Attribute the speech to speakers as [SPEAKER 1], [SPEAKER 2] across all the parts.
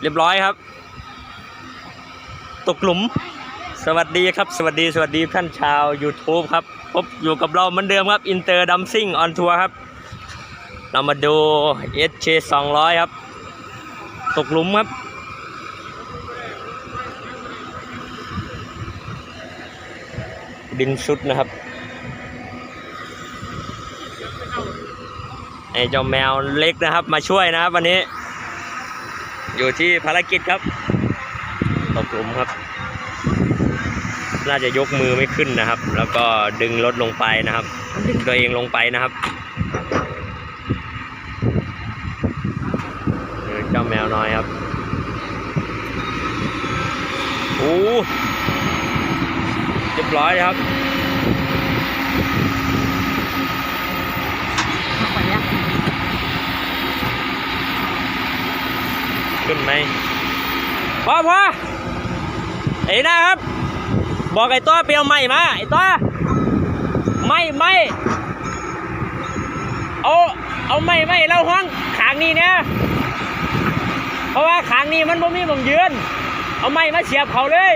[SPEAKER 1] เรียบร้อยครับ ตกหลุม สวัสดีครับ สวัสดีสวัสดีท่านชาว YouTube ครับ พบอยู่กับเราเหมือนเดิมครับอินเตอร์ดัมซิ่งออนทัวร์ครับ เรามาดู SK 200 ครับ ตกหลุมครับดินชุดนะครับ ไอ้เจ้าแมวเล็กนะครับ มาช่วยนะครับวันนี้ อยู่ที่ภารกิจครับ ตกหลุมครับ น่าจะยกมือไม่ขึ้นนะครับ แล้วก็ดึงรถลงไปนะครับ ดึงตัวเองลงไปนะครับเจ้าแมวน้อยครับโอ้เรียบร้อยครับ ขึ้นไหมพ่อพ่อไอ้นะครับ บอกไอ้ตัวเปียวไม่มาไอ้ตัวไม่ไม่เอาเอาไม่ไม่เล่าห้องขางนี้เนี่ยเพราะว่าขางนี้มันบ่มีหมองยืน เอาไม้มาเสียบเขาเลย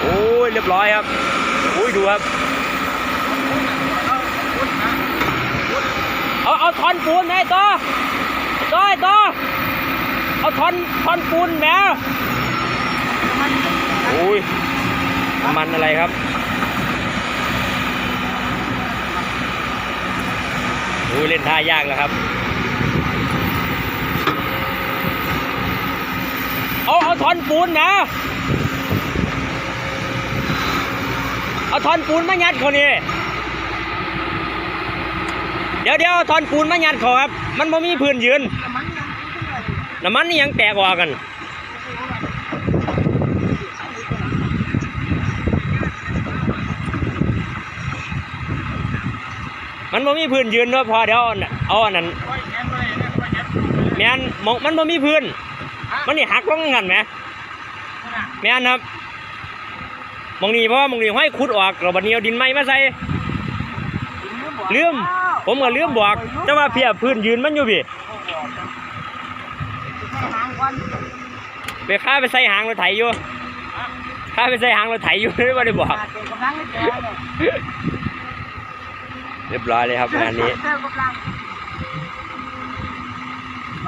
[SPEAKER 1] โอ้ยเรียบร้อยครับโอ้ยดูครับเอาเอาทอนปูนไหมตัวตัว ไอ้ตัวเอาท่อนท่อนปูนแมวโอ้ยน้ำมันอะไรครับโอ้ยเล่นท่ายากแล้วครับ เอาเอาท่อนปูนนะเอาท่อนปูนมายัดเขานี่เดี๋ยวเดี๋ยวเอาท่อนปูนมายัดเขาครับ มันบ่มีพื้นยืน น้ำมันนี่ยังแตกออกกัน มันบ่มีพื้นยืนเนาะพอเดี๋ยวเอาอันน่ะเอาอันนั้นแมนมองมันบ่มีพื้น มันนี่หักลงงันไหมแมนครับมองนี่เพราะว่ามองนี่ห้อยขุดออกเราบัดนี้เอาดินไม้มาใส่ ลืมผมก็ลืมบอกแต่ว่าเพียพื้นยืนมันอยู่พี่ไปข้าไปใส่หางรถไถอยู่ข้าไปใส่หางรถไถอยู่ไม่ได้บอกเรียบร้อยเลยครับงานนี้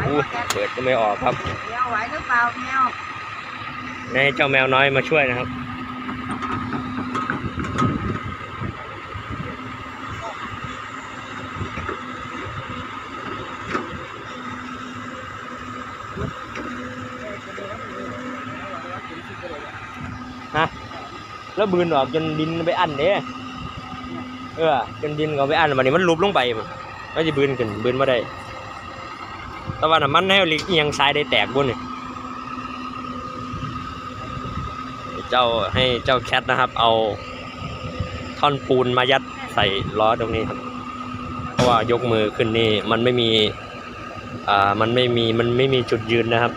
[SPEAKER 1] อู้เปิดก็ไม่ออกครับ
[SPEAKER 2] แมวไหวหรือเปล่าแมว
[SPEAKER 1] ให้เจ้าแมวน้อยมาช่วยนะครับ แล้วบืนออกจนดินไปอันเด้เออจนดินเขาไปอันวันนี้มันลุบลงไปมันจะบืนขึ้นบืนมาได้ แต่ว่าน้ำมันให้ลิกเอียงซ้ายได้แตกบนนี่เจ้าให้เจ้าแคทนะครับ เอาท่อนปูนมายัดใส่ล้อตรงนี้ครับ เพราะว่ายกมือขึ้นนี่มันไม่มี อ่า มันไม่มี มันไม่มีจุดยืนนะครับ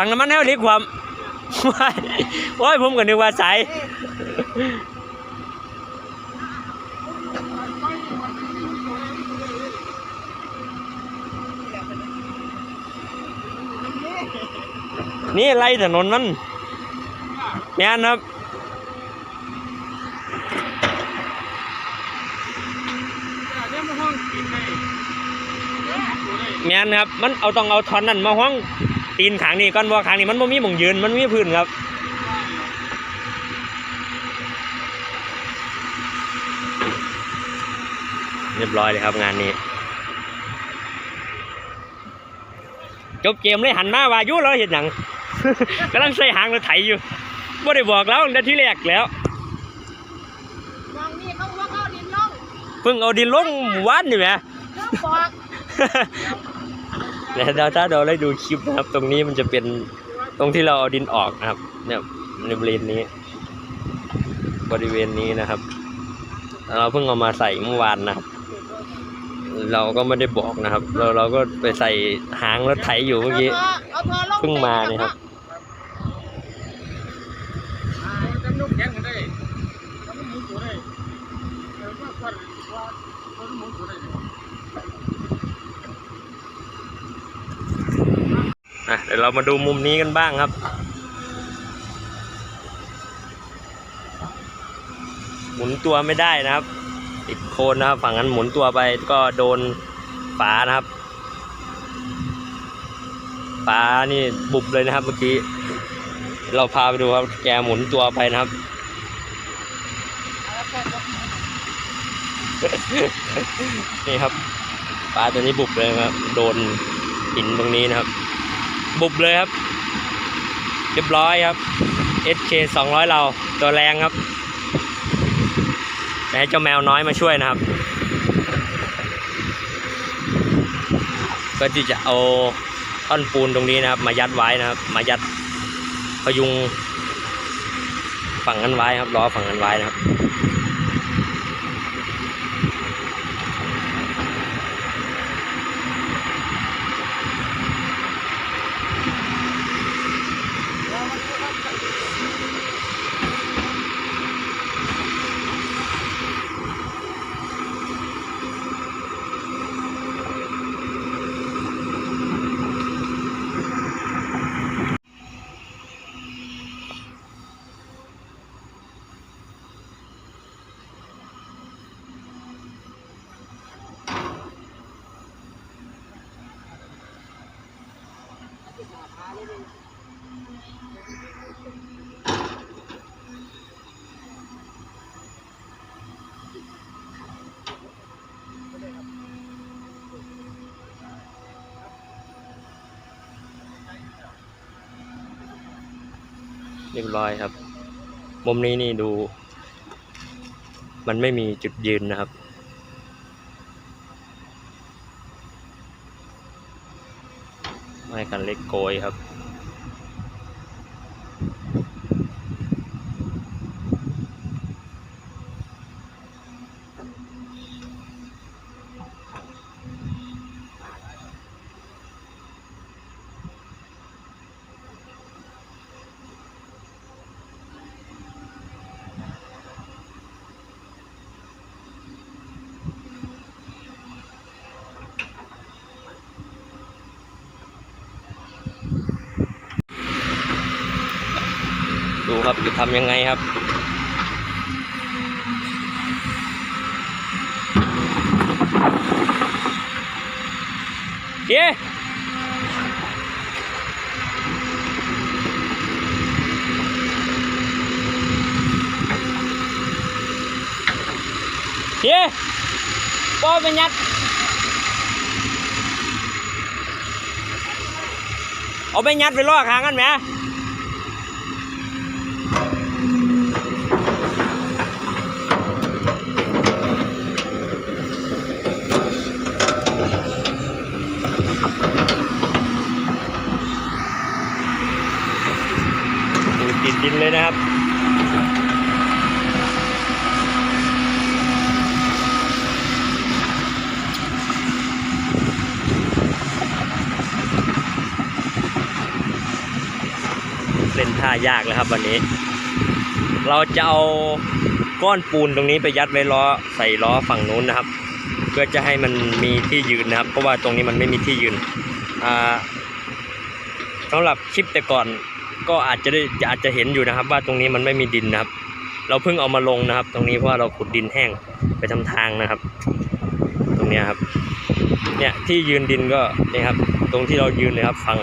[SPEAKER 1] ถังน้ำมันให้วลิกความว้ายโอ้ยผมก็นึกว่าสายนี่ไล่ถนนมันแม่นครับแม่นครับ มันเอาต้องเอาท่อนนั้นมาห้อง ตีนขางนี่ก่อนว่าขางนี่มันไม่มีหม่องยืนมันมีพื้นครับเรียบร้อยเลยครับงานนี้ จบเกมเลยหันมาว่าอยุเราเห็นหยังกำลังใส่หางรถไถอยู่บ่ได้บอกแล้วตั้งแต่ที่แรกแล้ว
[SPEAKER 2] มองนี่เขาว่าเขาดินลง
[SPEAKER 1] เพิ่งเอาดินลงหมู่บ้านนี่แหม
[SPEAKER 2] เขาบอก
[SPEAKER 1] แล้วถ้าเราได้ดูคลิปนะครับ ตรงนี้มันจะเป็นตรงที่เราเอาดินออกนะครับ เนี่ยในบริเวณนี้ บริเวณนี้นะครับเราเพิ่งเอามาใส่เมื่อวานนะครับ เราก็ไม่ได้บอกนะครับ เราเราก็ไปใส่หางรถไถอยู่เมื่อกี้
[SPEAKER 2] เอาเธอลง
[SPEAKER 1] เพิ่งมาเนี่ยครับ อะเดี๋ยวเรามาดูมุมนี้กันบ้างครับ หมุนตัวไม่ได้นะครับ ติดโคนนะครับ ฝั่งนั้นหมุนตัวไปก็โดนฝานะครับฝานี่บุบเลยนะครับเมื่อกี้ เราพาไปดูครับ แกหมุนตัวไปนะครับนี่ครับปลาตัวนี้บุบเลยครับ โดนหินตรงนี้นะครับ บุบเลยครับ เรียบร้อยครับ SK 200 เราตัวแรงครับแต่ให้เจ้าแมวน้อยมาช่วยนะครับเพื่อที่จะเอาท่อนปูนตรงนี้นะครับ มายัดไว้นะครับ มายัดพยุงฝั่งนั้นไว้ครับล้อฝั่งนั้นไว้นะครับ รียบร้อยครับ มุมนี้นี่ดู มันไม่มีจุดยืนนะครับ ไม่กันเล็กโกยครับ ดูครับจะทำยังไงครับเย้เย้ป้อเป็นยัดเอาไปยัดไปล่อคางกันไหม เล่ายากเลยครับวันนี้ เราจะเอาก้อนปูนตรงนี้ไปยัดไว้ล้อใส่ล้อฝั่งนู้นนะครับ เพื่อจะให้มันมีที่ยืนนะครับ เพราะว่าตรงนี้มันไม่มีที่ยืนอ่าสำหรับคลิปแต่ก่อนก็อาจจะได้อาจจะเห็นอยู่นะครับ ว่าตรงนี้มันไม่มีดินนะครับ เราเพิ่งเอามาลงนะครับ ตรงนี้เพราะเราขุดดินแห้งไปทำทางนะครับ ตรงนี้ครับ เนี่ยที่ยืนดินก็นี่ครับ ตรงที่เรายืนเลยครับฝั่ง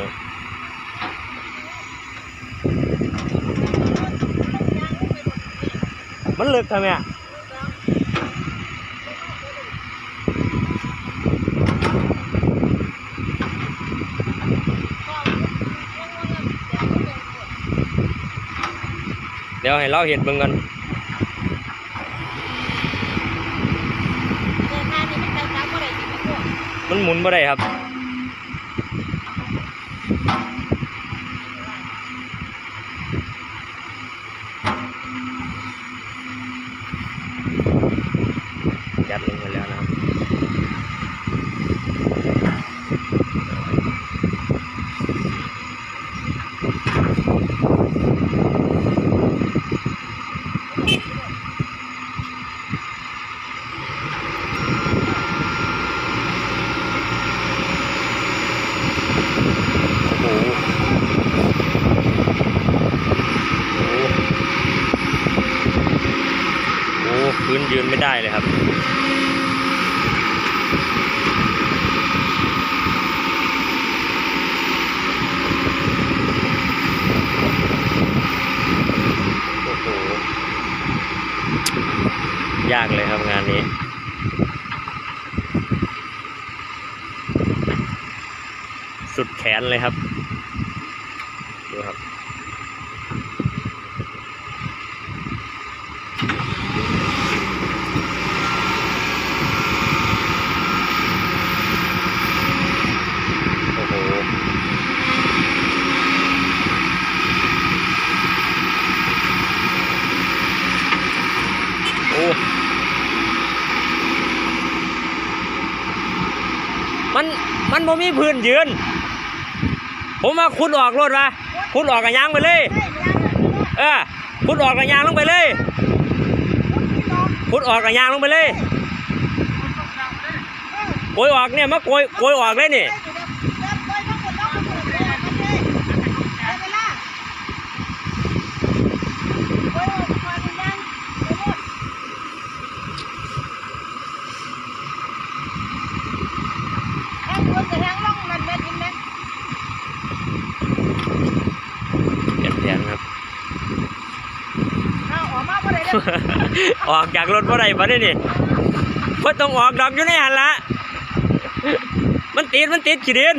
[SPEAKER 1] มันลึกทำไมอะเดี๋ยวให้เราเห็นเบิ่งกัน
[SPEAKER 2] เดินหน้านี่มันเดินตามอะไรอยู่ไม่รู้
[SPEAKER 1] มันหมุนบ่ได้ครับ ดลงไปแล้วนะครับพื้นยืนไม่ได้เลยครับ นี้ สุดแขนเลยครับ ดูครับ โอ้โห โอ้ มัน มันบ่มีพื้นยืน ผมมาคุณออกรถมาคุณออกกับยางไปเลย เออคุณออกกับยางลงไปเลยคุณออกกับยางลงไปเลยโกยออกเนี่ยมาโกยโกยออกเลยนี่ เปลี่ยนแผนครับออกจากรถว่าไรมาได้นี่ก็ต้องออกดอกอยู่ในหันละมันติดมันติดขี้ดิน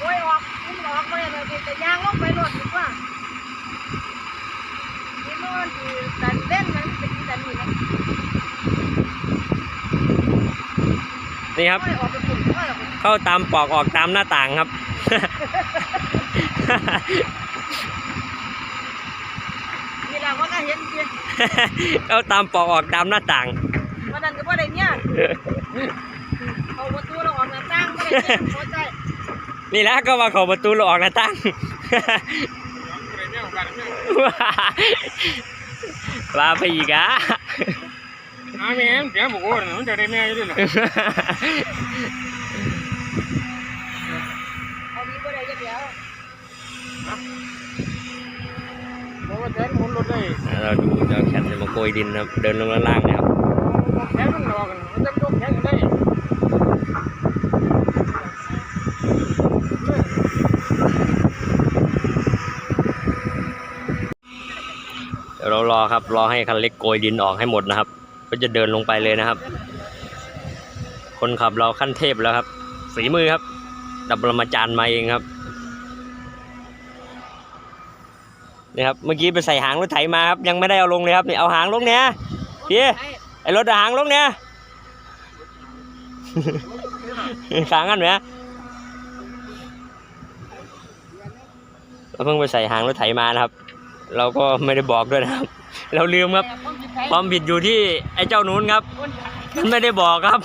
[SPEAKER 2] โอ้ยออกคุณออกไปเลยแต่ยางลงไปรถดีกว่านี่มันคือดันเล่นมันเป็นดันนี่นะ
[SPEAKER 1] นี่ครับ
[SPEAKER 2] ไม่ออกไปฝุ่นไม่ออกไป
[SPEAKER 1] เข้าตามปอกออกตามหน้าต่างครับ
[SPEAKER 2] นี่แหละว่าก็เห็นเพียง
[SPEAKER 1] เข้าตามปอกออกตามหน้าต่าง
[SPEAKER 2] วันนั้นก็ว่าได้เนี่ยเอาประตูเราออกหน้าต่างไม่ได้เนี่ยพอใจ
[SPEAKER 1] นี่แหละก็มาเขอประตูเราออกหน้าต่าง
[SPEAKER 3] อะไรเนี่ยของการเนี่ย
[SPEAKER 1] ว่าไปอีกอะ
[SPEAKER 3] อาแม่เสียบอกว่ามันจะได้แม่อยู่ด้วยเหรอ
[SPEAKER 2] เอาดีก็ได้จะเดี๋ยว
[SPEAKER 3] บอกว่าแทนหมุนรถได้
[SPEAKER 1] เราดูเจ้าแคทจะมาโกยดินนะครับ เดินลงล่างๆนะครับ
[SPEAKER 3] แทนมันรอกันมันจะยกแทนได้
[SPEAKER 1] เดี๋ยวเรารอครับ รอให้คันเล็กโกยดินออกให้หมดนะครับ ก็จะเดินลงไปเลยนะครับ คนขับเราขั้นเทพแล้วครับฝีมือครับ ดับปรมาจารย์มาเองครับนี่ครับเมื่อกี้ไปใส่หางรถไถมาครับยังไม่ได้เอาลงเลยครับนี่เอาหางลงเนี่ยพี่ไอ้รถหางลงเนี่ยขางกันไหมเราเพิ่งไปใส่หางรถไถมานะครับ เราก็ไม่ได้บอกด้วยนะครับ เราลืมครับ ความผิดอยู่ที่ไอ้เจ้านู้นครับมันไม่ได้บอกครับ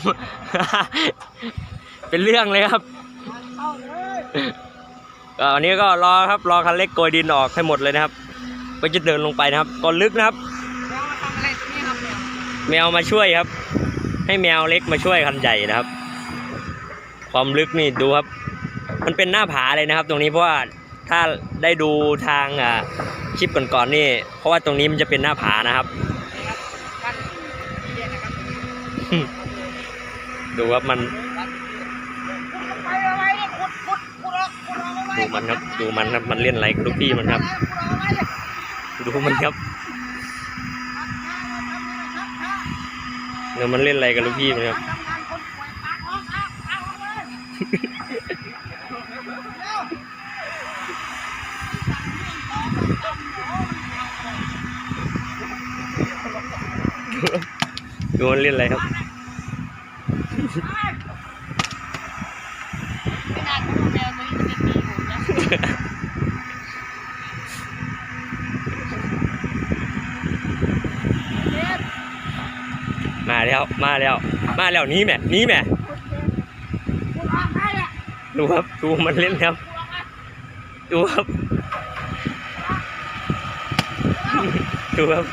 [SPEAKER 1] เป็นเรื่องเลยครับ
[SPEAKER 2] เข้าเลย
[SPEAKER 1] ก็วันนี้ก็รอครับรอคันเล็กโกยดินออกให้หมดเลยนะครับก็จะเดินลงไปนะครับ ก่อนลึกนะครับ
[SPEAKER 2] แล้วมาทำอะไรตรงนี้ครับเนี่ย
[SPEAKER 1] แมวมาช่วยครับ ให้แมวเล็กมาช่วยคันใหญ่นะครับ ความลึกนี่ดูครับ มันเป็นหน้าผาเลยนะครับ ตรงนี้เพราะว่า ถ้าได้ดูทางคลิปก่อนๆนี่ เพราะว่าตรงนี้มันจะเป็นหน้าผานะครับ ดูครับมัน
[SPEAKER 2] ดู
[SPEAKER 1] มันครับ ดูมันครับ มันเล่นอะไรกับลูกพี่มันครับ
[SPEAKER 2] ดู
[SPEAKER 1] มันครับเดี๋ยวมันเล่นอะไรกับลูกพี่มันครับ
[SPEAKER 2] ทำงานคนป่วยปากออกเอาเอาออกเลย
[SPEAKER 1] ดูมันเล่นอะไรครับ
[SPEAKER 2] ไม่นาแมวตัวนี้จะเป็นมีหูนะ
[SPEAKER 1] มาแล้ว มาแล้ว มาแล้วหนี้แม่หนี้แม่
[SPEAKER 2] ดู
[SPEAKER 1] ครับ ดูมันเล่นครับ
[SPEAKER 2] ดู
[SPEAKER 1] ครับ ดูครับ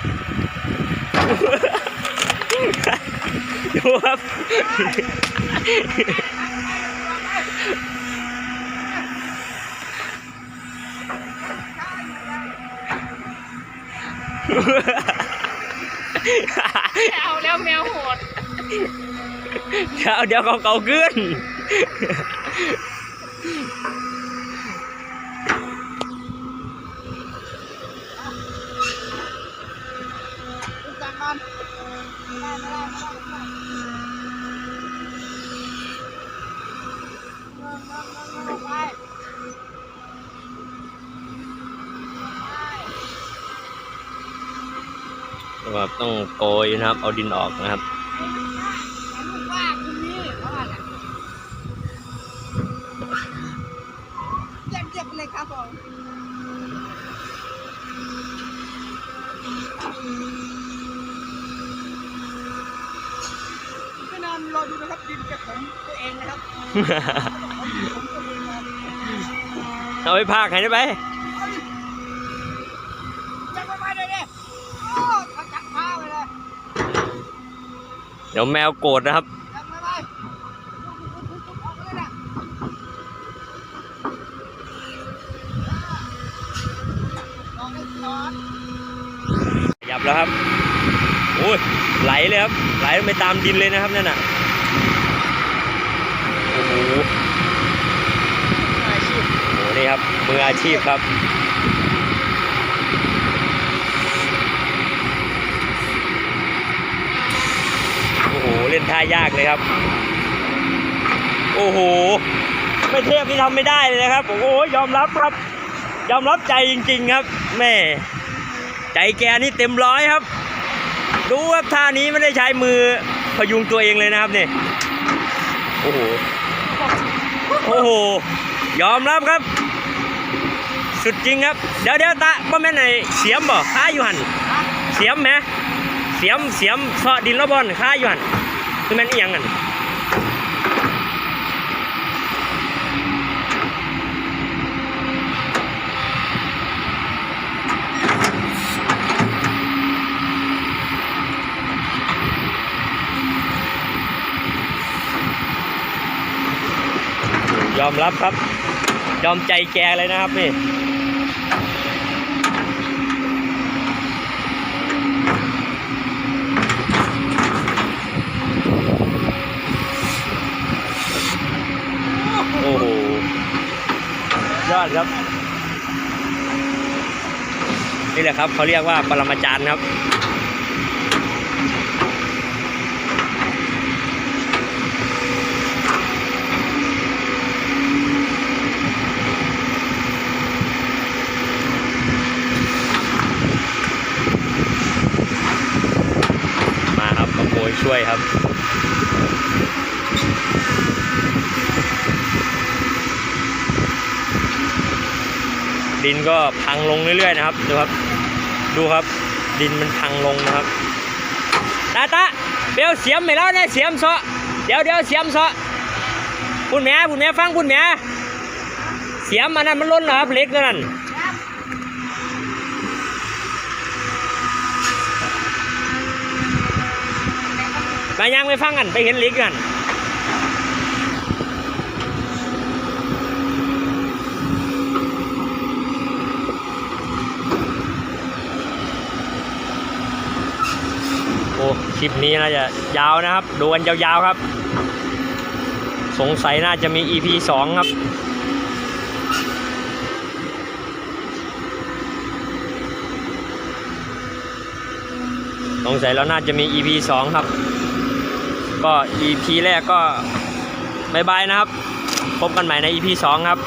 [SPEAKER 1] ดูครับ
[SPEAKER 2] เเอาแล้วแมวโหด
[SPEAKER 1] เดี๋ยวเดี๋ยวเขาเกาขึ้น
[SPEAKER 2] จังมันไม่ได้ไม่ได้ไม่ได้ไม่ได้ลงไป
[SPEAKER 1] แบบต้องโกย นะครับ เอาดินออกนะครับ
[SPEAKER 2] ว่าคุณนี่เขาว่าเนี่ยเจ็บเจ็บเลยครับผมก็นอนรอดูนะครับดินจะผมตัวเองนะครับผมตัวเองนะ
[SPEAKER 1] เอาไปพากให้ได้ไหม
[SPEAKER 2] จับไปไปเลยเนี่ยโอ้เขาจับข้าวไปเลย
[SPEAKER 1] เดี๋ยวแมวโกรธนะครับ
[SPEAKER 2] จับไปไปออกไปเลยนะลองให้ร้อน
[SPEAKER 1] ขยับแล้วครับโอ้ยไหลเลยครับ ไหลไปตามดินเลยนะครับนั่นน่ะ โอ้โห โอ้โหนี่ครับ มืออาชีพครับ โอ้โหเล่นท่ายากเลยครับ โอ้โห ไม่เทพนี่ทำไม่ได้เลยนะครับ โอ้โหยอมรับครับ ยอมรับใจจริง ๆ ครับแม่ใจแกนี่เต็มร้อยครับ ดูครับท่านี้ไม่ได้ใช้มือพยุงตัวเองเลยนะครับนี่โอ้โหโอ้โหยอมรับครับ สุดจริงครับ เดี๋ยวเดี๋ยวตาบ่แม่นไอ้เสียมบ่ค้าอยู่หันเสียมไหม เสียมเสียมเสาะดินแล้วบอลค้าอยู่หันคือแม่นอียังกันยอมรับครับ ยอมใจแกเลยนะครับนี่ โอ้โห ยอ ดครับ นี่แหละครับเขาเรียกว่าปรมาจารย์ครับมาครับมาโกยช่วยครับ ดินก็พังลงเรื่อยๆนะครับดูครับ ดูครับ ดินมันพังลงนะครับตาตาเบลเสียมไปแล้วเนี่ยเสียมเสาะเดี๋ยวเดี๋ยวเสียมเสาะคุณแม่คุณแม่ฟังคุณแม่เสียมอันนั้นมันล้นเหรอครับเล็กนั้นไปยังไปฟังกันไปเห็นเล็กกัน โอ้ คลิปนี้น่าจะยาวนะครับ ดูกันยาวๆครับ สงสัยน่าจะมี EP สองครับสงสัยเราน่าจะมี EP สองครับ ก็ EP แรกก็บายบายนะครับ พบกันใหม่ใน EP สองครับ